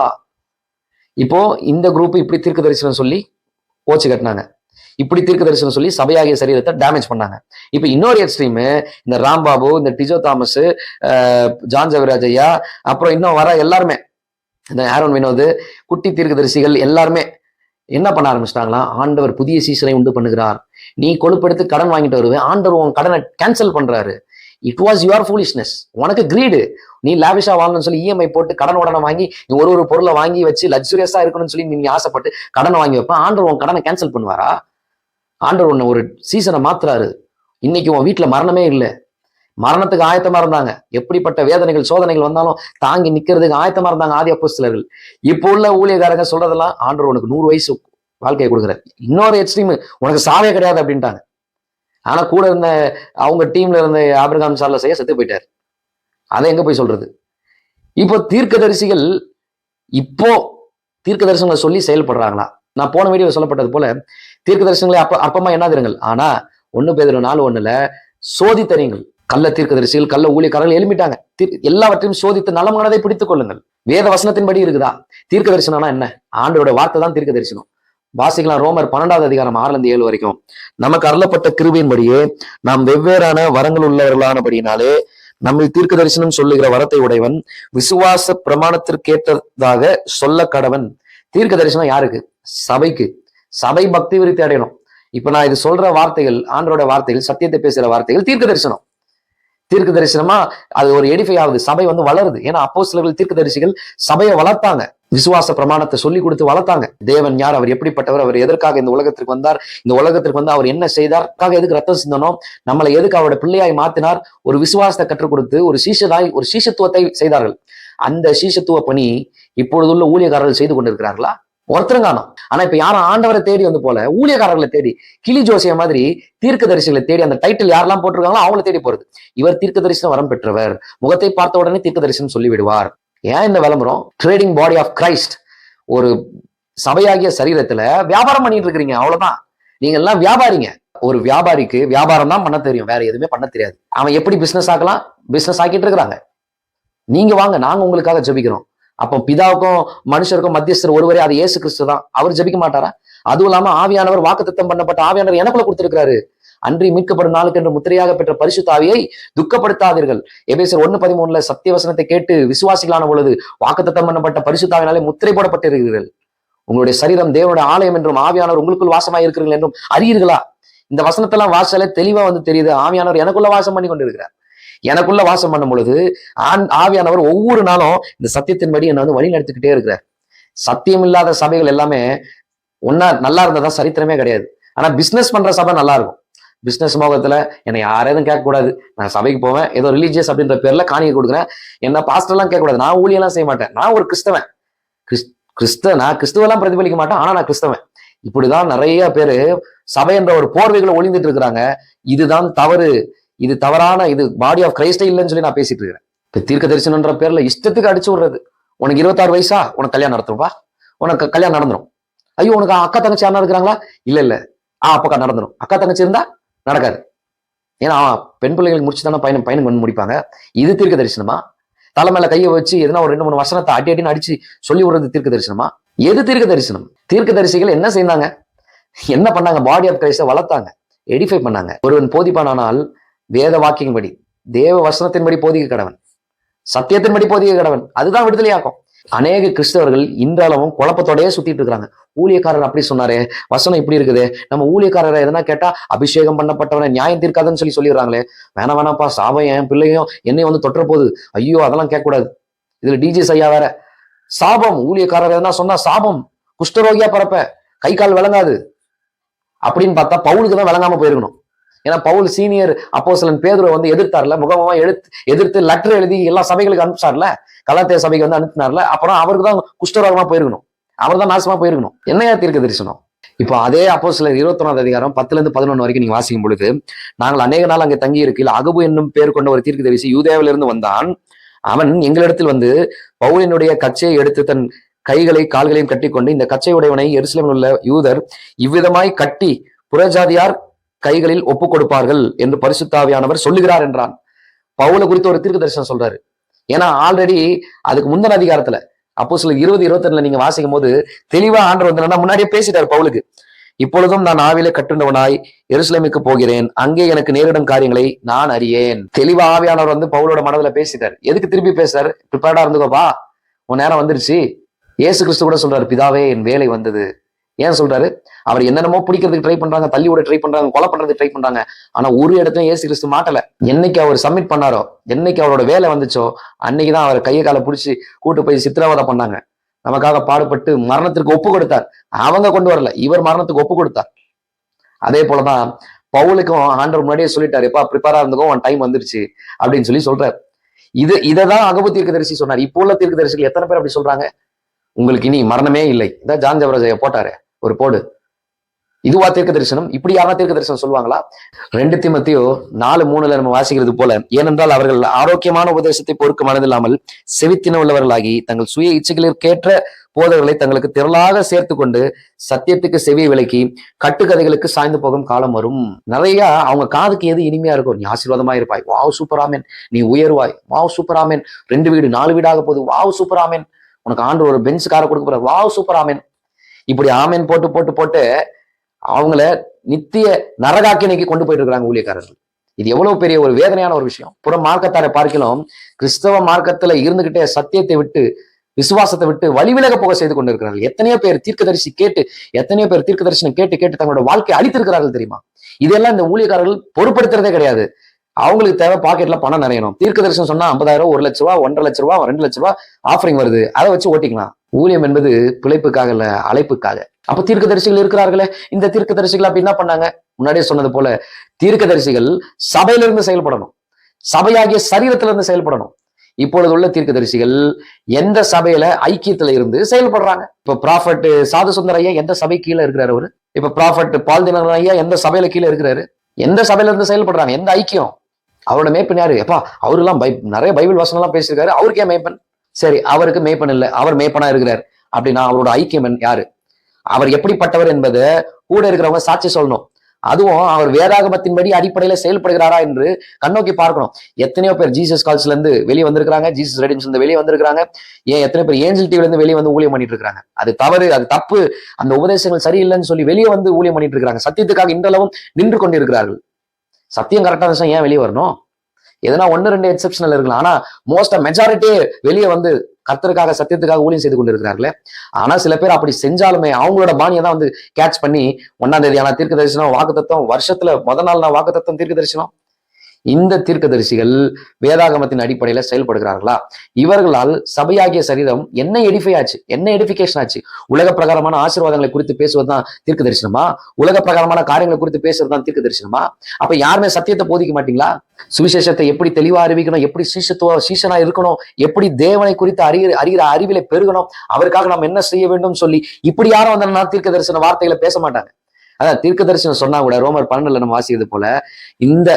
இப்போ இந்த குரூப் இப்படி தீர்க்க தரிசனம் சொல்லி ஓச்சு கட்டினாங்க. இப்படி தீர்க்க தரிசனம் சொல்லி சபையாகிய சரீரத்தை டேமேஜ் பண்ணாங்க. இப்போ இன்னொரு எக்ஸ்ட்ரீம் இந்த ராம்பாபு இந்த டிஜோ தாமஸ் ஜான் ஜெகராஜ் ஐயா அப்புறம் இன்னும் வர எல்லாருமே இந்த ஆரோன் வினோத் குட்டி தீர்க்கதரிசிகள் எல்லாருமே என்ன பண்ண ஆரம்பிச்சிட்டாங்களா ஆண்டவர் புதிய சீசனை உண்டு பண்ணுகிறார். நீ கொழுப்பெடுத்து கடன் வாங்கிட்டு வருவேன் ஆண்டவர் உன் கடனை கேன்சல் பண்றாரு. இட் வாஸ் யுவர் ஃபூலிஷ்னஸ் உனக்கு கிரீடு நீ லாவிஷா வாங்கணும்னு சொல்லி இஎம்ஐ போட்டு கடன் உடனே வாங்கி நீ ஒரு ஒரு பொருளை வாங்கி வச்சு லக்ஸுரியஸா இருக்கணும்னு சொல்லி நீங்க ஆசைப்பட்டு கடனை வாங்கி வைப்ப ஆண்டவர் உன் கடனை கேன்சல் பண்ணுவாரா? ஆண்டவர் உன்னை ஒரு சீசனை மாத்துறாரு. இன்னைக்கு உன் வீட்டில் மரணமே இல்லை. மரணத்துக்கு ஆயத்தமா இருந்தாங்க. எப்படிப்பட்ட வேதனைகள் சோதனைகள் வந்தாலும் தாங்கி நிக்கிறதுக்கு ஆயத்தமா இருந்தாங்க ஆதி அப்போஸ்தலர்கள். இப்போ உள்ள ஊழியக்காரங்க சொல்றதெல்லாம் ஆண்டவர் உனக்கு நூறு வயசு வாழ்க்கையை கொடுக்குறாரு. இன்னொரு எக்ஸ்ட்ரீம் உனக்கு சாவே கிடையாது அப்படின்ட்டாங்க. ஆனா கூட இருந்த அவங்க டீம்ல இருந்த ஆபிரகாம் சார்ல செய்ய செத்து போயிட்டார். அதை எங்க போய் சொல்றது? இப்போ தீர்க்கதரிசிகள் இப்போ தீர்க்க தரிசனங்களை சொல்லி செயல்படுறாங்களா? நான் போன வீடியோ சொல்லப்பட்டது போல தீர்க்க தரிசனங்களை அப்ப அற்பமா எண்ணாதிருங்கள். ஆனா ஒண்ணு பேர் நாலு ஒண்ணுல சோதித்தறியுங்கள் கள்ள தீர்க்கதரிசிகள் கள்ள ஊழியக்காரர்கள் எழுப்பிட்டாங்க தீர்- எல்லாவற்றையும் சோதித்து நலமானதை பிடித்துக் கொள்ளுங்கள். வேத வசனத்தின்படி இருக்குதா? தீர்க்க தரிசனம்னா என்ன? ஆண்டோட வார்த்தை தான் தீர்க்க தரிசனம் வாசிக்கலாம் ரோமர் பன்னெண்டாவது அதிகாரம் ஆறுல இருந்து ஏழு வரைக்கும். நமக்கு அருளப்பட்ட கிருபையின்படியே நாம் வெவ்வேறான வரங்கள் உள்ளவர்களானபடியினாலே நம்ம தீர்க்க தரிசனம் சொல்லுகிற வரத்தை உடையவன் விசுவாச பிரமாணத்திற்கேற்றதாக சொல்ல கடவன் தீர்க்க தரிசனம் யாருக்கு? சபைக்கு. சபை பக்தி விருத்தி அடையணும். இப்ப நான் இது சொல்ற வார்த்தைகள் ஆண்டோட வார்த்தைகள் சத்தியத்தை பேசுற வார்த்தைகள் தீர்க்க தரிசனம். தீர்க்க தரிசனமா அது ஒரு எடிஃபை ஆகுது. சபை வந்து வளருது. ஏன்னா அப்போ சிலர்கள் தீர்க்க தரிசிகள் சபையை வளர்த்தாங்க. விசுவாச பிரமாணத்தை சொல்லி கொடுத்து வளர்த்தாங்க. தேவன் யார்? அவர் எப்படிப்பட்டவர்? அவர் எதற்காக இந்த உலகத்திற்கு வந்தார்? இந்த உலகத்திற்கு வந்து அவர் என்ன செய்தார்? எதுக்கு ரத்தம் சிந்தனோம்? நம்மளை எதுக்கு அவரோட பிள்ளையாய் மாத்தினார்? ஒரு விசுவாசத்தை கற்றுக் கொடுத்து ஒரு சீஷதாய் ஒரு சீஷத்துவத்தை செய்தார்கள். அந்த சீஷத்துவ பணி இப்பொழுதுள்ள ஊழியக்காரர்கள் செய்து கொண்டிருக்கிறார்களா? ஒருத்தரும் காணோம். ஆனா இப்ப யாரும் ஆண்டவரை தேடி வந்து போல ஊழியக்காரர்களை தேடி கிளி ஜோசிய மாதிரி தீர்க்க தரிசிகளை தேடி அந்த டைட்டில் யாரெல்லாம் போட்டிருக்காங்களோ அவங்கள தேடி போறது. இவர் தீர்க்க தரிசனம் வரம் பெற்றவர். முகத்தை பார்த்த உடனே தீர்க்க தரிசனம் சொல்லிவிடுவார். ஏன் இந்த விளம்பரம்? ட்ரேடிங் பாடி ஆஃப் கிரைஸ்ட் ஒரு சபையாகிய சரீரத்துல வியாபாரம் பண்ணிட்டு இருக்கிறீங்க அவ்வளவுதான். நீங்க எல்லாம் வியாபாரிங்க. ஒரு வியாபாரிக்கு வியாபாரம் தான் பண்ண தெரியும் வேற எதுவுமே பண்ண தெரியாது. அவன் எப்படி பிசினஸ் ஆக்கலாம்? பிசினஸ் ஆக்கிட்டு இருக்கிறாங்க. நீங்க வாங்க நாங்க உங்களுக்காக ஜபிக்கிறோம். அப்போ பிதாவுக்கும் மனுஷருக்கும் மத்தியஸ்தர் ஒருவரே அது இயேசு கிறிஸ்து தான். அவர் ஜபிக்க மாட்டாரா? அதுவும் இல்லாம ஆவியானவர் வாக்குத்தத்தம் பண்ணப்பட்ட ஆவியானவர் எனக்குள்ள கொடுத்திருக்கிறாரு. அன்றி மீட்கப்படும் நாளுக்கு என்று முத்திரையாக பெற்ற பரிசு தாவியை துக்கப்படுத்தாதீர்கள். எபேசர் ஒன்னு பதிமூணுல சத்திய வசனத்தை கேட்டு விசுவாசிகளான பொழுது வாக்குத்தத்தம் பண்ணப்பட்ட பரிசுத்தாவினாலே முத்திரை போடப்பட்டிருக்கிறீர்கள். உங்களுடைய சரீரம் தேவனுடைய ஆலயம் என்றும் ஆவியானவர் உங்களுக்குள் வாசமாய் இருக்கிறீர்கள் என்றும் அறியீர்களா? இந்த வசனத்தெல்லாம் வாசல தெளிவா வந்து தெரியுது. ஆவியானவர் எனக்குள்ள வாசம் பண்ணி கொண்டிருக்கிறார் எனக்குள்ள வாசம் பண்ணும் பொழுது ஆண் ஆவியானவர் ஒவ்வொரு நாளும் இந்த சத்தியத்தின்படி என்னை வந்து வழி நடத்திக்கிட்டே இருக்கிறார். சத்தியம் இல்லாத சபைகள் எல்லாமே ஒன்னா நல்லா இருந்ததா சரித்திரமே கிடையாது. ஆனா பிசினஸ் பண்ற சபை நல்லா இருக்கும். பிசினஸ் மோகத்துல என்னை யாரையும் கேட்கக்கூடாது. நான் சபைக்கு போவேன். ஏதோ ரிலீஜியஸ் அப்படின்ற பேர்ல காணிக்க கொடுக்குறேன். என்ன பாஸ்டர்லாம் கேட்கக்கூடாது. நான் ஊழியெல்லாம் செய்ய மாட்டேன். நான் ஒரு கிறிஸ்தவன். கிறிஸ் கிறிஸ்த நான் கிறிஸ்துவெல்லாம் பிரதிபலிக்க மாட்டேன். ஆனா நான் கிறிஸ்தவன். இப்படிதான் நிறைய பேரு சபை என்ற ஒரு போர்வைகளை ஒளிந்துட்டு இருக்கிறாங்க. இதுதான் தவறு. இது தவறான இது பாடி ஆஃப் கிரைஸ்டே இல்லைன்னு சொல்லி நான் பேசிட்டு இருக்கிறேன். இப்ப தீர்க்க தரிசனம்ன்ற பேர்ல இஷ்டத்துக்கு அடிச்சு விடுறது. உனக்கு இருபத்தாறு வயசா? உனக்கு கல்யாணம் நடத்துருப்பா உனக்கு கல்யாணம் நடந்துடும் ஐயோ உனக்கு அக்கா தங்கச்சி யாரா இருக்கிறாங்களா? இல்ல இல்ல. ஆ அப்பக்கா நடந்துடும் அக்கா தங்கச்சி இருந்தா நடக்காது. ஏன்னா பெண் பிள்ளைங்களுக்கு முடிச்சு தானே பையன் பையனுக்கு வந்து முடிப்பாங்க. இது தீர்க்க தரிசனமா தலை மேல கையை வச்சு எதுனா ஒரு ரெண்டு மூணு வசனத்தை அடி அடின்னு அடிச்சு சொல்லி விடுறது தீர்க்க தரிசனமா எது தீர்க்க தரிசனம் தீர்க்க தரிசிகள் என்ன செய்தாங்க? என்ன பண்ணாங்க? பாடி ஆஃப் கிரைஸ்ட வளர்த்தாங்க. எடிஃபை பண்ணாங்க. ஒருவன் போதிப்பானால் வேத வாக்கியன்படி தேவ வசனத்தின்படி போதிக்க கடவன். சத்தியத்தின்படி போதிக்க கடவன். அதுதான் விடுதலையாக்கும். அநேக கிறிஸ்தவர்கள் இன்றளவும் குழப்பத்தோடயே சுத்திட்டு இருக்கிறாங்க. ஊழியக்காரர் அப்படி சொன்னாரே வசனம் இப்படி இருக்குது. நம்ம ஊழியக்காரரை எதனா கேட்டா அபிஷேகம் பண்ணப்பட்டவனை நியாயம் தீர்க்காதுன்னு சொல்லி சொல்லிடுறாங்களே. வேணாம் வேணாப்பா சாபம் என் பிள்ளையும் என்னையும் வந்து தொற்ற போகுது. ஐயோ அதெல்லாம் கேட்கக்கூடாது. இதுல டிஜி ஐயா வேற. சாபம். ஊழியக்காரர் எதனா சொன்னா சாபம். குஷ்டரோகியா பரப்ப கை கால் விளங்காது. அப்படின்னு பார்த்தா பவுலுக்கு தான் விளங்காம போயிருக்கணும். ஏன்னா பவுல் சீனியர் அப்போசலன் பேதுரை வந்து எதிர்த்தார்ல முகமாக எடுத்து எதிர்த்து லெட்டர் எழுதி எல்லா சபைகளுக்கு அனுப்பிச்சார்ல கலாத்திய சபைக்கு வந்து அனுப்பினார்ல அப்புறம் அவருக்கு தான் குஷ்டரோகமா போயிருக்கணும். அவர் தான் நாசமா போயிருக்கணும். என்னையா தீர்க்க தரிசனம்? இப்போ அதே அப்போ சில இருபத்தொன்னாவது அதிகாரம் பத்துல இருந்து பதினொன்று வரைக்கும் நீங்க வாசிக்கும் பொழுது நாங்கள் அநேக நாள் அங்கே தங்கி இருக்கையில் அகபு என்னும் பேர் கொண்ட ஒரு தீர்க்க தரிசி யூதேவிலிருந்து வந்தான். அவன் எங்களிடத்தில் வந்து பவுலினுடைய கச்சையை எடுத்து தன் கைகளை கால்களையும் கட்டிக்கொண்டு இந்த கச்சை உடையவனை எருசலேமில் உள்ள யூதர் இவ்விதமாய் கட்டி புறஜாதியார் கைகளில் ஒப்பு கொடுப்பார்கள் என்று பரிசுத்தாவியானவர் சொல்லுகிறார் என்றான். பவுல குறித்து ஒரு தீர்க்க தரிசனம் சொல்றாரு. ஏன்னா ஆல்ரெடி அதுக்கு முந்தின அதிகாரத்துல அப்போ சில இருபது இருபத்தி நீங்க வாசிக்கும் போது தெளிவா ஆண்டர் வந்து முன்னாடியே பேசிட்டார் பவுலுக்கு. இப்பொழுதும் நான் ஆவிலே கட்டுண்டவனாய் எருசலேமுக்கு போகிறேன். அங்கே எனக்கு நேரிடும் காரியங்களை நான் அறியேன். தெளிவா ஆவியானவர் வந்து பவுலோட மனதுல பேசிட்டார். எதுக்கு திருப்பி பேசுறாரு? ப்ரிப்பேர்டா இருந்துக்கோப்பா உன் நேரம் வந்துருச்சு. ஏசு கிறிஸ்து கூட சொல்றாரு பிதாவே என் வேலை வந்தது. ஏன் சொல்றாரு? அவர் என்னென்னமோ பிடிக்கிறதுக்கு ட்ரை பண்றாங்க தள்ளி விட ட்ரை பண்றாங்க கொலை பண்றதுக்கு ட்ரை பண்றாங்க. ஆனா ஒரு இடத்துல ஏசு கிறிஸ்து மாட்டல. என்னைக்கு அவர் சப்மிட் பண்ணாரோ என்னைக்கு அவரோட வேலை வந்துச்சோ அன்னைக்குதான் அவர் கையை காலை பிடிச்சி கூட்டு போய் சித்திரவதை பண்ணாங்க. நமக்காக பாடுபட்டு மரணத்திற்கு ஒப்பு கொடுத்தார். அவங்க கொண்டு வரல இவர் மரணத்துக்கு ஒப்பு கொடுத்தார். அதே போலதான் பவுலுக்கும் ஆண்டவர் முன்னாடியே சொல்லிட்டாரு எப்பா ப்ரிப்பேரா இருந்துக்கும் உன் டைம் வந்துருச்சு அப்படின்னு சொல்லி சொல்றாரு. இது இதைதான் அகபு தீர்க்கதரிசி சொன்னார். இப்போ உள்ள தீர்க்கதரிசிகள் எத்தனை பேர் அப்படி சொல்றாங்க? உங்களுக்கு இனி மரணமே இல்லை. இதான் ஜான் ஜபராஜைய போட்டாரு. ஒரு போடு. இதுவா தீர்க்க தரிசனம் இப்படி யாரா தீர்க்க தரிசனம் சொல்லுவாங்களா? ரெண்டு திமத்தியோ நாலு மூணுல நம்ம வாசிக்கிறது போல ஏனென்றால் அவர்கள் ஆரோக்கியமான உபதேசத்தை பொறுக்க மனதில்லாமல் செவித்தின உள்ளவர்களாகி தங்கள் சுய இச்சைகளிற்கேற்ற போதவர்களை தங்களுக்கு திரளாக சேர்த்து கொண்டு சத்தியத்துக்கு செவியை விலக்கி கட்டுக்கதைகளுக்கு சாய்ந்து போகும் காலம் வரும். நிறைய அவங்க காதுக்கு எது இனிமையா இருக்கும் நீ ஆசீர்வாதமா இருப்பாய். வாவ் சூப்பராமேன் நீ உயர்வாய். வாவ் சூப்பராமேன் ரெண்டு வீடு நாலு வீடாக போகுது. வாவ் சூப்பராமேன் உனக்கு ஆண்டு ஒரு பெஞ்ச் காரை கொடுக்க போற வாவ் சூப்பராமேன் இப்படி ஆமேன் போட்டு போட்டு போட்டு அவங்கள நித்திய நரகாக்கினைக்கு கொண்டு போயிட்டு இருக்கிறாங்க ஊழியக்காரர்கள். இது எவ்வளவு பெரிய ஒரு வேதனையான ஒரு விஷயம். புற மார்க்கத்தாரை பார்க்கலாம் கிறிஸ்தவ மார்க்கத்துல இருந்துகிட்டே சத்தியத்தை விட்டு விசுவாசத்தை விட்டு வழிவிலக போக செய்து கொண்டிருக்கிறார்கள். எத்தனையோ பேர் தீர்க்கதரிசி கேட்டு எத்தனையோ பேர் தீர்க்கதரிசனம் கேட்டு கேட்டு தங்களோட வாழ்க்கையை அழித்திருக்கிறார்கள் தெரியுமா? இதெல்லாம் இந்த ஊழியக்காரர்கள் பொறுப்படுத்துறதே கிடையாது. அவங்களுக்கு தேவை பாக்கெட்ல பணம் நிறையணும். தீர்க்க தரிசனம் சொன்னா ஐம்பதாயிரம் ஒரு லட்ச ரூபா ஒன்றரை லட்ச ரூபா ரெண்டு லட்ச ரூபா ஆஃபரிங் வருது. அதை வச்சு ஓட்டிக்கலாம். ஊழியம் என்பது பிழைப்புக்காக இல்ல அழைப்புக்காக. அப்ப தீர்க்கதரிசிகள் இருக்கிறார்களே. இந்த தீர்க்க தரிசிகள் அப்படி என்ன பண்ணாங்க? முன்னாடியே சொன்னது போல தீர்க்க தரிசிகள் சபையிலிருந்து செயல்படணும். சபையாகிய சரீரத்திலிருந்து செயல்படணும். இப்பொழுது உள்ள தீர்க்கதரிசிகள் எந்த சபையில ஐக்கியத்துல இருந்து செயல்படுறாங்க? இப்ப ப்ராஃபட் சாது சுந்தர ஐயா எந்த சபை கீழே இருக்கிறாரு அவரு? இப்ப ப்ராஃபட் பால் தினர் ஐயா எந்த சபையில கீழே இருக்கிறாரு? எந்த சபையில இருந்து செயல்படுறாங்க? எந்த ஐக்கியம்? அவரோட மேய்ப்பன் யாரு? எப்பா அவருலாம் பை நிறைய பைபிள் வசனம்லாம் பேசியிருக்காரு. அவருக்கே மேய்ப்பன்? சரி அவருக்கு மேய்ப்பன் இல்லை. அவர் மேய்ப்பனா இருக்கிறார். அப்படின்னா அவரோட ஐக்கியமன் யாரு? அவர் எப்படிப்பட்டவர் என்பதை கூட இருக்கிறவங்க சாட்சி சொல்லணும். அதுவும் அவர் வேதாகமத்தின்படி அடிப்படையில செயல்படுகிறாரா என்று கண்ணோக்கி பார்க்கணும். எத்தனையோ பேர் ஜீசஸ் கால்ஸ்ல இருந்து வெளியே வந்திருக்காங்க ஜீசஸ் ரெடிம்ஸ் இருந்து வெளியே வந்திருக்காங்க ஏன் எத்தனை பேர் ஏஞ்சல் டிவில இருந்து வெளியே வந்து ஊழியம் பண்ணிட்டு இருக்காங்க? அது தவறு அது தப்பு. அந்த உபதேசங்கள் சரியில்லைன்னு சொல்லி வெளியே வந்து ஊழியம் பண்ணிட்டு இருக்காங்க. சத்தியத்துக்காக இன்றளவும் நின்று கொண்டிருக்கிறார்கள். சத்தியம் கரெக்டா இருந்துச்சா ஏன் வெளியே வரணும்? எதனா ஒன்னு ரெண்டு எக்ஸப்ஷனல் இருக்கலாம். ஆனா மோஸ்டா மெஜாரிட்டியே வெளியே வந்து கத்தருக்காக சத்தியத்துக்காக ஊழியம் செய்து கொண்டு இருக்கிறார்களே ஆனா சில பேர் அப்படி செஞ்சாலுமே அவங்களோட பாணியை தான் வந்து கேட்ச் பண்ணி ஒன்னாம் தேதி தீர்க்க தரிசனம் வாக்கு தத்துவம் வருஷத்துல முத நாள் நான் வாக்கு தத்துவம் தீர்க்க தரிசனம் இந்த தீர்க்கதரிசிகள் வேதாகமத்தின் அடிப்படையில செயல்படுகிறார்களா? இவர்களால் சபையாகிய சரீரம் என்ன எடிஃபை ஆச்சு? என்ன எடிஃபிகேஷன் ஆச்சு? உலக பிரகாரமான ஆசீர்வாதங்களை குறித்து பேசுவதுதான் தீர்க்க தரிசனமா உலக பிரகாரமான காரியங்களை குறித்து பேசுறதுதான் தீர்க்க தரிசனமா அப்ப யாருமே சத்தியத்தை போதிக்க மாட்டீங்களா? சுவிசேஷத்தை எப்படி தெளிவா அறிவிக்கணும்? எப்படி சீசத்துவ சீசனா இருக்கணும்? எப்படி தேவனை குறித்து அறிகிற அறிகிற அறிவில பெருகணும்? அவருக்காக நாம் என்ன செய்ய வேண்டும் சொல்லி இப்படி யாரும் வந்தா தீர்க்க தரிசன வார்த்தைகளை பேச மாட்டாங்க. அதான் தீர்க்க தரிசனம் சொன்னா கூட ரோமர் பன்னெண்டுல நம்ம வாசிக்கிறது போல இந்த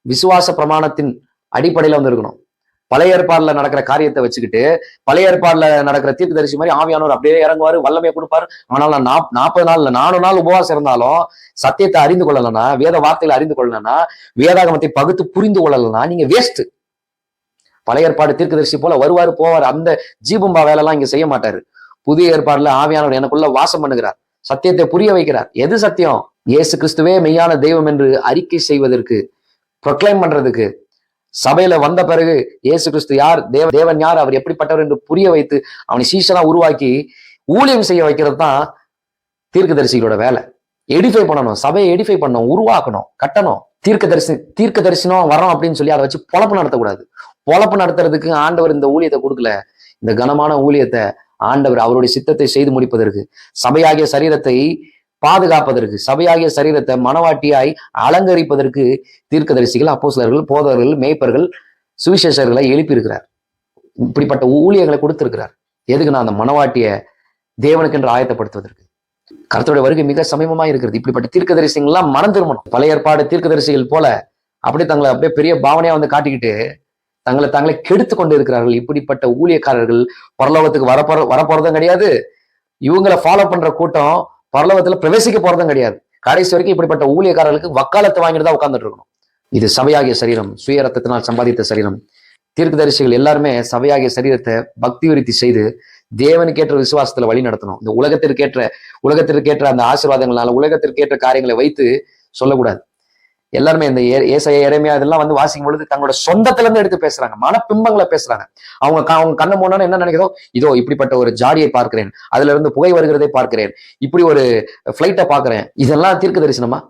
விசுவாச பிரமாணத்தின் அடிப்படையில வந்து இருக்கணும் பழைய ஏற்பாடுல நடக்கிற காரியத்தை வச்சுக்கிட்டு பழைய ஏற்பாடுல நடக்கிற தீர்க்கதரிசி மாதிரி ஆவியானவர் அப்படியே இறங்குவாரு வல்லமையை கொடுப்பாரு. ஆனால் நான் நாப்- நாற்பது நாள்ல நாலு நாள் உபவாசம் இருந்தாலும் சத்தியத்தை அறிந்து கொள்ளலைன்னா வேத வார்த்தைகளை அறிந்து கொள்ளலைன்னா வேதாகமத்தை பகுத்து புரிந்து கொள்ளலைன்னா நீங்க வேஸ்ட் பழைய ஏற்பாடு தீர்க்கதரிசி போல வருவாரு போவார் அந்த ஜீபும்பா வேலைலாம் இங்க செய்ய மாட்டாரு. புதிய ஏற்பாடுல ஆவியானவர் எனக்குள்ள வாசம் பண்ணுகிறார். சத்தியத்தை புரிய வைக்கிறார். எது சத்தியம்? இயேசு கிறிஸ்துவே மெய்யான தெய்வம் என்று அறிக்கை செய்வதற்கு ப்ரொக்ளைம் பண்றதுக்கு. சபையில வந்த பிறகு இயேசு கிறிஸ்து யார்? தேவ தேவன் யார்? அவர் எப்படிப்பட்டவர் என்று புரிய வைத்து அவனை சீசனா உருவாக்கி ஊழியம் செய்ய வைக்கிறது தான் தீர்க்கதரிசிகளோட வேலை. எடிஃபை பண்ணணும். சபையை எடிஃபை பண்ணணும். உருவாக்கணும். கட்டணும். தீர்க்க தரிசி தீர்க்க தரிசனம் வரோம் அப்படின்னு சொல்லி அதை வச்சு பொழப்பு நடத்தக்கூடாது. பொழப்பு நடத்துறதுக்கு ஆண்டவர் இந்த ஊழியத்தை கொடுக்கல. இந்த கனமான ஊழியத்தை ஆண்டவர் அவருடைய சித்தத்தை செய்து முடிப்பதற்கு. சபையாகிய சரீரத்தை பாதுகாப்பதற்கு சபையாகிய சரீரத்தை மனவாட்டியாய் அலங்கரிப்பதற்கு தீர்க்கதரிசிகள் அப்போசிலர்கள் போதவர்கள் மேய்ப்பர்கள் சுவிசேஷர்களை எழுப்பியிருக்கிறார். இப்படிப்பட்ட ஊழியங்களை கொடுத்திருக்கிறார். எதுக்கு நான் அந்த மனவாட்டிய தேவனுக்கென்று ஆயத்தப்படுத்துவதற்கு? கருத்துடைய வருகை மிக சமீபமா இருக்கிறது. இப்படிப்பட்ட தீர்க்கதரிசிகள்லாம் மனம் திரும்பணும். பழைய ஏற்பாடு தீர்க்கதரிசிகள் போல அப்படியே தங்களை அப்படியே பெரிய பாவனையா வந்து காட்டிக்கிட்டு தங்களை தங்களை கெடுத்து கொண்டு இருக்கிறார்கள். இப்படிப்பட்ட ஊழியக்காரர்கள் பரலோகத்துக்கு வரப்போற வரப்போறதும் கிடையாது. இவங்களை ஃபாலோ பண்ற கூட்டம் பரலோகத்துல பிரவேசிக்க போறதும் கிடையாது. கடைசி வரைக்கும் இப்படிப்பட்ட ஊழியக்காரர்களுக்கு வக்காலத்தை வாங்கிட்டு தான் உட்காந்துட்டு இருக்கணும். இது சபையாகிய சரீரம் சுய ரத்தத்தினால் சம்பாதித்த சரீரம். தீர்க்கதரிசிகள் எல்லாருமே சபையாகிய சரீரத்தை பக்தி விருத்தி செய்து தேவனுக்கேற்ற விசுவாசத்துல வழி நடத்தணும். இந்த உலகத்திற்கேற்ற உலகத்திற்கேற்ற அந்த ஆசீர்வாதங்களால உலகத்திற்கேற்ற காரியங்களை வைத்து சொல்லக்கூடாது. எல்லாருமே இந்த ஏசைய இறைமையா இதெல்லாம் வந்து வாசிக்கும் பொழுது தங்களோட சொந்தத்துல இருந்து எடுத்து பேசுறாங்க. மனப்பிம்பங்களை பேசுறாங்க. அவங்க அவங்க கண்ணு முன்னாடி என்ன நினைக்கிறோம் இதோ இப்படிப்பட்ட ஒரு ஜாடியை பார்க்கிறேன். அதுல இருந்து புகை வருகிறதை பார்க்கிறேன். இப்படி ஒரு ஃபிளைட்டை பார்க்கிறேன். இதெல்லாம் தீர்க்க தரிசனமா?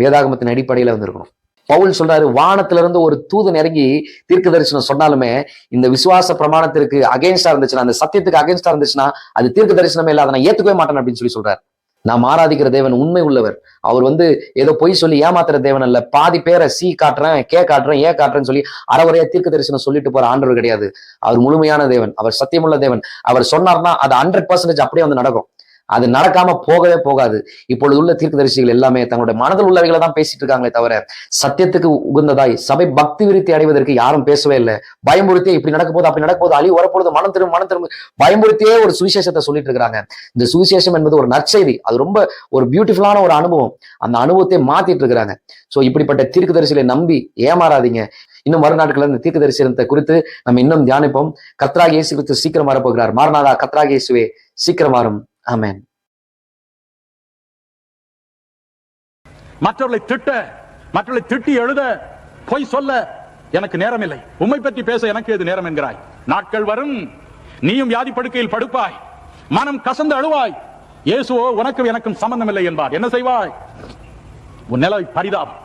வேதாகமத்தின் அடிப்படையில வந்திருக்கணும். பவுல் சொல்றாரு வானத்துல இருந்து ஒரு தூதன் இறங்கி தீர்க்க தரிசனம் சொன்னாலுமே இந்த விசுவாச பிரமாணத்திற்கு அகேன்ஸ்டா இருந்துச்சுன்னா அந்த சத்தியத்துக்கு அகேன்ஸ்டா இருந்துச்சுன்னா அது தீர்க்க தரிசனமே இல்லை அதை நான் ஏத்துக்கவே மாட்டேன் அப்படின்னு சொல்லி சொல்றாரு. நாம் ஆராதிக்கிற தேவன் உண்மை உள்ளவர். அவர் வந்து ஏதோ பொய் சொல்லி ஏமாத்துற தேவன் அல்ல. பாதி பேரை சி காட்டுறேன் கே காட்டுறேன் ஏ காட்டுறேன்னு சொல்லி அறவரையா தீர்க்க தரிசனம் சொல்லிட்டு போற ஆண்டவர் கிடையாது. அவர் முழுமையான தேவன் அவர் சத்தியமுள்ள தேவன். அவர் சொன்னார்னா அது ஹண்ட்ரட் பர்சன்டேஜ் அப்படியே வந்து நடக்கும். அது நடக்காம போகவே போகாது. இப்பொழுது உள்ள தீர்க்கதரிசிகள் எல்லாமே தங்களுடைய மனதில் உள்ளவைகளை தான் பேசிட்டு இருக்காங்களே தவிர சத்தியத்துக்கு உகந்ததாய் சபை பக்தி விருத்தி அடைவதற்கு யாரும் பேசவே இல்லை. பயமுறுத்தி இப்படி நடக்க போது அப்படி நடக்க போது அழி வரப்போது மனம் திரும்ப மனம் திரும்ப பயமுறுத்தியே ஒரு சுவிசேஷத்தை சொல்லிட்டு இருக்கிறாங்க இந்த சுவிசேஷம் என்பது ஒரு நற்செய்தி. அது ரொம்ப ஒரு பியூட்டிஃபுல்லான ஒரு அனுபவம். அந்த அனுபவத்தை மாத்திட்டு இருக்கிறாங்க சோ இப்படிப்பட்ட தீர்க்கதரிசிகளை நம்பி ஏமாறாதீங்க. இன்னும் மறுநாட்கள் இந்த தீர்க்க தரிசனத்தை குறித்து நம்ம இன்னும் தியானிப்போம். கத்ராக இயேசு குறித்து சீக்கிரம் வரப்போகிறார். மாரநாதா கத்ராக இயேசுவே சீக்கிரம் வரும். ஆமென். மற்றவர்களை திட்ட மற்றவர்களை திட்டி எழுத பொய் சொல்ல எனக்கு நேரம் இல்லை உம்மை பற்றி பேச எனக்கு எது நேரம் என்கிறாய்? நாட்கள் வரும் நீயும் வியாதி படுக்கையில் படுப்பாய் மனம் கசந்து அழுவாய். இயேசுவோ உனக்கும் எனக்கும் சம்பந்தம் இல்லை என்பார். என்ன செய்வாய்? உன் நிலை பரிதாபம்.